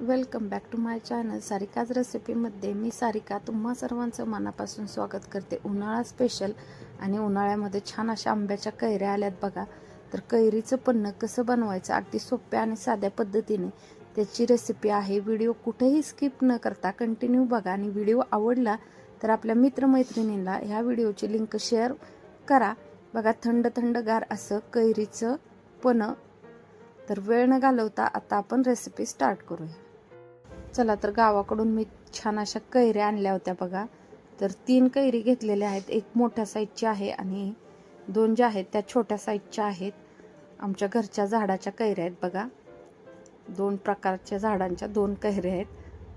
Welcome back to my channel Sarika's रेसिपीमध्ये मी सारिका तुम्हा सर्वांचं मनापासून स्वागत करते. उन्हाळा स्पेशल आणि उन्हाळ्यामध्ये छान अशा आंब्याच्या कैऱ्या आल्यात बघा. तर कैरीचं पन्नं कसं बनवायचं अगदी सोप्या आणि साध्या पद्धतीने त्याची रेसिपी आहे. व्हिडिओ कुठेही स्किप न करता कंटिन्यू बघा आणि व्हिडिओ आवडला तर आपल्या मित्रमैत्रिणींना ह्या व्हिडिओची लिंक शेअर करा. बघा थंड थंडगार असं कैरीचं पन्हं. तर वेळ न घालवता आता आपण रेसिपी स्टार्ट करूया. चला तर गावाकडून मी छान अशा कैऱ्या आणल्या होत्या बघा. तर तीन कैरी घेतलेल्या आहेत. एक मोठ्या साईजची आहे आणि दोन ज्या आहेत त्या छोट्या साईजच्या आहेत. आमच्या घरच्या झाडाच्या कैऱ्या आहेत बघा. दोन प्रकारच्या झाडांच्या दोन कैऱ्या आहेत.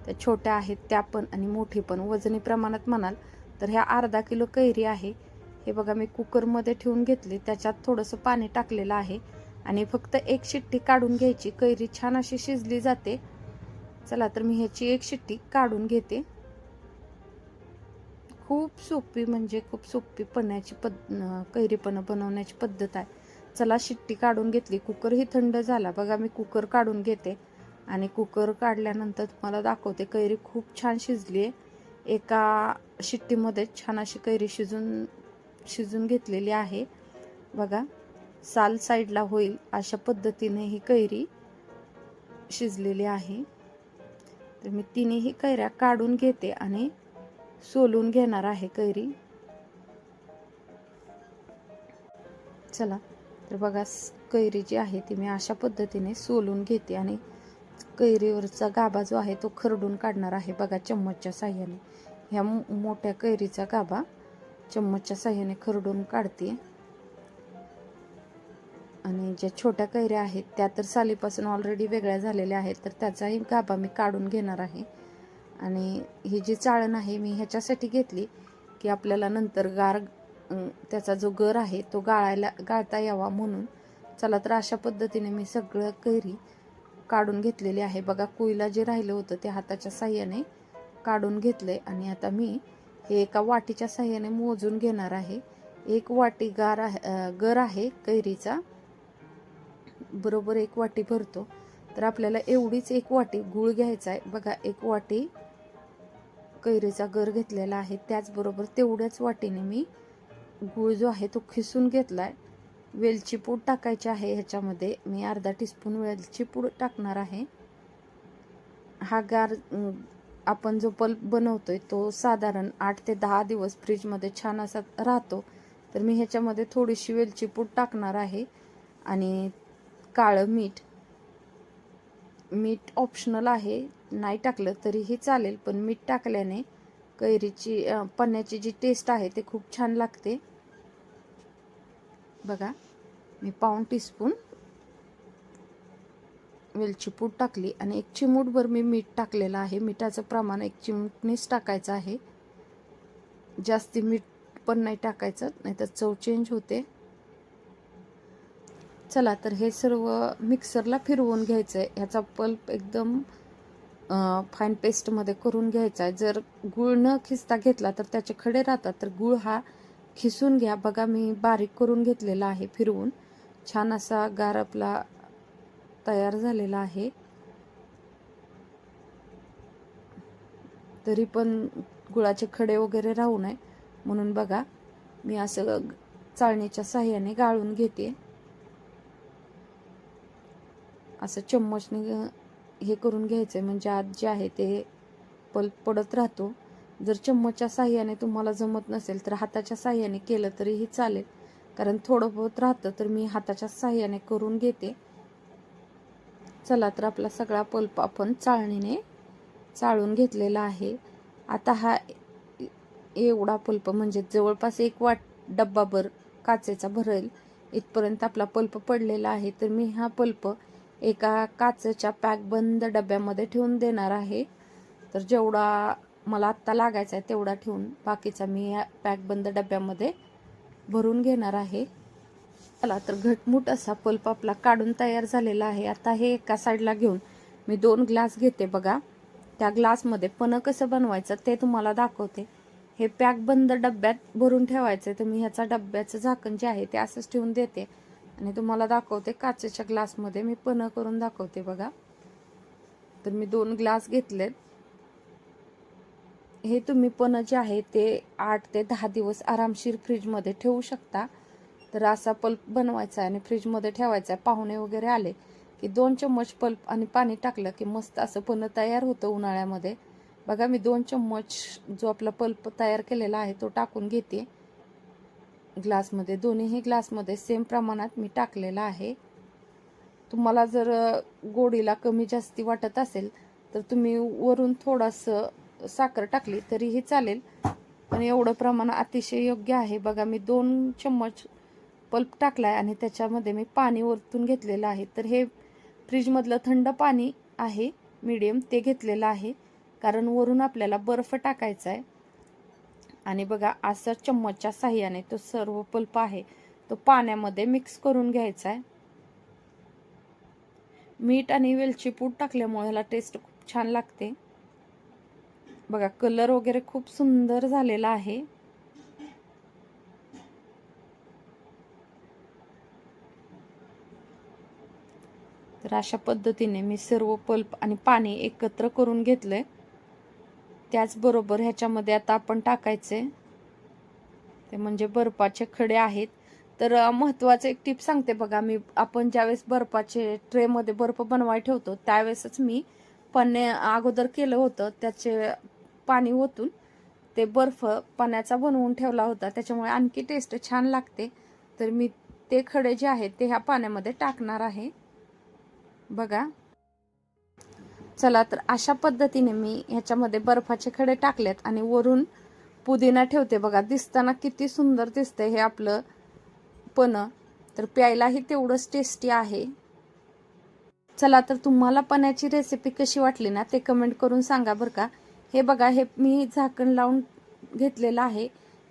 त्या छोट्या आहेत त्या पण आणि मोठी पण. वजनी प्रमाणात म्हणाल तर ह्या अर्धा किलो कैरी आहे. हे बघा मी कुकरमध्ये ठेवून घेतली. त्याच्यात थोडंसं पाणी टाकलेलं आहे आणि फक्त एक शिट्टी काढून घ्यायची. कैरी छान अशी शिजली जाते. चला तर मी ह्याची एक शिट्टी काढून घेते. खूप सोपी म्हणजे खूप सोपी पण्याची पद कैरीपणं बनवण्याची पद्धत आहे. चला शिट्टी काढून घेतली. कुकरही थंड झाला. बघा मी कुकर काढून घेते. आणि कुकर काढल्यानंतर तुम्हाला दाखवते कैरी खूप छान शिजली आहे. एका शिट्टीमध्ये छान अशी कैरी शिजून शिजून घेतलेली आहे. बघा साल साईडला होईल अशा पद्धतीने ही कैरी शिजलेली आहे. तर मी तिन्ही कैऱ्या काढून घेते आणि सोलून घेणार आहे कैरी. चला तर बघा कैरी जी आहे ती मी अशा पद्धतीने सोलून घेते आणि कैरीवरचा गाभा जो आहे तो खरडून काढणार आहे. बघा चम्मचच्या साह्याने. ह्या मोठ्या कैरीचा गाभा चम्मचच्या साह्याने खरडून काढते. आणि ज्या छोट्या कैऱ्या आहेत त्या तर सालीपासून ऑलरेडी वेगळ्या झालेल्या आहेत तर त्याचाही गाभा मी काढून घेणार आहे. आणि ही जी चाळण आहे मी ह्याच्यासाठी घेतली की आपल्याला नंतर गार त्याचा जो गर आहे तो गाळायला गाळता यावा म्हणून. चला तर अशा पद्धतीने मी सगळं कैरी काढून घेतलेली आहे. बघा कुईला जे राहिलं होतं ते हाताच्या साह्याने काढून घेतलंय. आणि आता मी हे एका वाटीच्या साह्याने मोजून घेणार आहे. एक वाटी गार आहे गर आहे कैरीचा. बरोबर एक वाटी भरतो तर आपल्याला एवढीच एक वाटी गूळ घ्यायचा आहे. बघा एक वाटी कैरीचा गर घेतलेला आहे. त्याचबरोबर तेवढ्याच वाटीने मी गूळ जो आहे तो खिसून घेतला आहे वेलची पूड टाकायची आहे ह्याच्यामध्ये. मी अर्धा टीस्पून वेलची पूड टाकणार आहे. हा गार आपण जो पल्प बनवतोय तो साधारण आठ ते दहा दिवस फ्रीजमध्ये छान असा राहतो. तर मी ह्याच्यामध्ये थोडीशी वेलची पूड टाकणार आहे. आणि काळं मीठ. मीठ ऑप्शनल आहे. नाही टाकलं तरीही चालेल पण मीठ टाकल्याने कैरीची पन्याची जी टेस्ट आहे ते खूप छान लागते. बघा मी पाऊण टीस्पून वेलची पूड टाकली आणि एक चिमूटभर मी मीठ टाकलेलं आहे. मिठाचं प्रमाण एक चिमूटनीच टाकायचं आहे. जास्ती मीठ पण नाही टाकायचं नाहीतर चव चेंज होते. चला तर हे सर्व मिक्सरला फिरवून घ्यायचं आहे ह्याचा पल्प एकदम फाईन पेस्टमध्ये करून घ्यायचा आहे जर गुळ न खिसता घेतला तर त्याचे खडे राहतात तर गुळ हा खिसून घ्या. बघा मी बारीक करून घेतलेला आहे फिरवून. छान असा गार आपला तयार झालेला आहे. तरी पण गुळाचे खडे वगैरे राहू नये. म्हणून बघा मी असं चाळणीच्या साह्याने गाळून घेते. असं चम्मचने हे करून घ्यायचं आहे म्हणजे आत जे आहे ते पल्प पडत राहतो. जर चम्मचच्या साह्याने तुम्हाला जमत नसेल तर हाताच्या साह्याने केलं तरीही चालेल. कारण थोडं बहुत राहतं तर मी हाताच्या साह्याने करून घेते. चला तर आपला सगळा पल्प आपण चाळणीने चाळून घेतलेला आहे. आता हा एवढा पल्प म्हणजे जवळपास एक वाट डब्बाभर काचेचा भरेल. इथपर्यंत आपला पल्प पडलेला आहे. तर मी हा पल्प एका काचेच्या पॅक बंद डब्यामध्ये ठेवून देणार आहे. तर जेवढा मला आत्ता लागायचा आहे तेवढा ठेवून बाकीचा मी या पॅक बंद डब्यामध्ये भरून घेणार आहे. चला तर घटमुट असा पल्प आपला काढून तयार झालेला आहे. आता हे एका साईडला घेऊन मी दोन ग्लास घेते बघा. त्या ग्लासमध्ये पण कसं बनवायचं ते तुम्हाला दाखवते. हे पॅक बंद डब्यात भरून ठेवायचं तर मी ह्याचा डब्याचं झाकण जे आहे ते असंच ठेवून देते. आणि तुम्हाला दाखवते काचेच्या ग्लासमध्ये. मी पण करून दाखवते बघा. तर मी दोन ग्लास घेतलेत. हे तुम्ही पण जे आहे ते आठ ते दहा दिवस आरामशीर फ्रीजमध्ये ठेवू शकता. तर असा पल्प बनवायचा आहे आणि फ्रीजमध्ये ठेवायचा आहे. पाहुणे वगैरे आले की दोन चम्मच पल्प आणि पाणी टाकलं की मस्त असं पण तयार होतं उन्हाळ्यामध्ये. बघा मी दोन चम्मच जो आपला पल्प तयार केलेला आहे तो टाकून घेते. ग्लासमध्ये दोन्हीही ग्लासमध्ये सेम प्रमाणात मी टाकलेला आहे. तुम्हाला जर गोडीला कमी जास्ती वाटत असेल तर तुम्ही वरून थोडंसं साखर टाकली तरीही चालेल. पण एवढं प्रमाण अतिशय योग्य आहे. बघा मी दोन चम्मच पल्प टाकला आहे आणि त्याच्यामध्ये मी पाणी वरतून घेतलेलं आहे. तर हे फ्रीजमधलं थंड पाणी आहे मीडियम ते घेतलेलं आहे. कारण वरून आपल्याला बर्फ टाकायचा आहे आणि बघा असं चम्मचच्या साह्याने तो सर्व पल्प आहे तो पाण्यामध्ये मिक्स करून घ्यायचा आहे. मीठ आणि वेलची पूड टाकल्यामुळे ह्याला टेस्ट खूप छान लागते. बघा कलर वगैरे खूप सुंदर झालेला आहे. तर अशा पद्धतीने मी सर्व पल्प आणि पाणी एकत्र करून घेतलंय. त्याचबरोबर ह्याच्यामध्ये आता आपण टाकायचे ते म्हणजे बर्फाचे खडे आहेत. तर महत्त्वाचं एक टिप सांगते बघा मी. आपण ज्यावेळेस बर्फाचे ट्रेमध्ये बर्फ बनवाय ठेवतो त्यावेळेसच मी पाने अगोदर केलं होतं त्याचे पाणी ओतून ते बर्फ पाण्याचा बनवून ठेवला होता. त्याच्यामुळे आणखी टेस्ट छान लागते. तर मी ते खडे जे आहेत ते ह्या पाण्यामध्ये टाकणार आहे. बघा. चला तर अशा पद्धतीने मी ह्याच्यामध्ये बर्फाचे खडे टाकलेत आणि वरून पुदिना ठेवते. बघा दिसताना किती सुंदर दिसते हे आपलं पण. तर प्यायलाही तेवढंच टेस्टी आहे. चला तर तुम्हाला पण्याची रेसिपी कशी वाटली ना ते कमेंट करून सांगा बरं का. हे बघा हे मी झाकण लावून घेतलेलं आहे.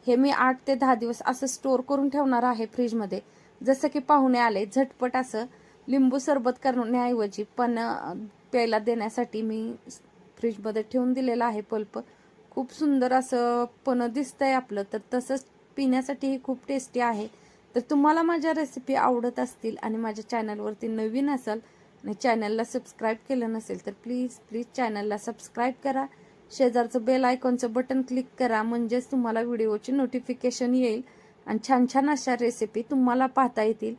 हे मी आठ ते दहा दिवस असं स्टोअर करून ठेवणार आहे फ्रीजमध्ये जसं की पाहुणे आले झटपट असं लिंबू सरबत करण्याऐवजी पण प्यायला देण्यासाठी मी फ्रीजमध्ये ठेवून दिलेलं आहे पल्प. खूप सुंदर असं पण दिसतंय आपलं. तर तसंच पिण्यासाठीही खूप टेस्टी आहे. तर तुम्हाला माझ्या रेसिपी आवडत असतील आणि माझ्या चॅनलवरती नवीन असाल आणि चॅनलला सबस्क्राईब केलं नसेल तर प्लीज प्लीज चॅनलला सबस्क्राईब करा. शेजारचं बेल आयकॉनचं बटन क्लिक करा. म्हणजेच तुम्हाला व्हिडिओची नोटिफिकेशन येईल. आणि छान छान अशा रेसिपी तुम्हाला पाहता येतील.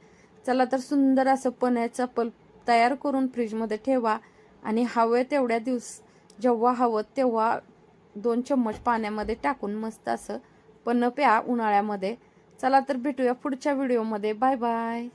चला तर सुंदर असं पण्याचं पल्प तयार करून फ्रीजमध्ये ठेवा. आणि हवे तेवढ्या दिवस जेव्हा हवं तेव्हा दोन चम्मच पाण्यामध्ये टाकून मस्त असं पण प्या उन्हाळ्यामध्ये. चला तर भेटूया पुढच्या व्हिडिओमध्ये. Bye bye.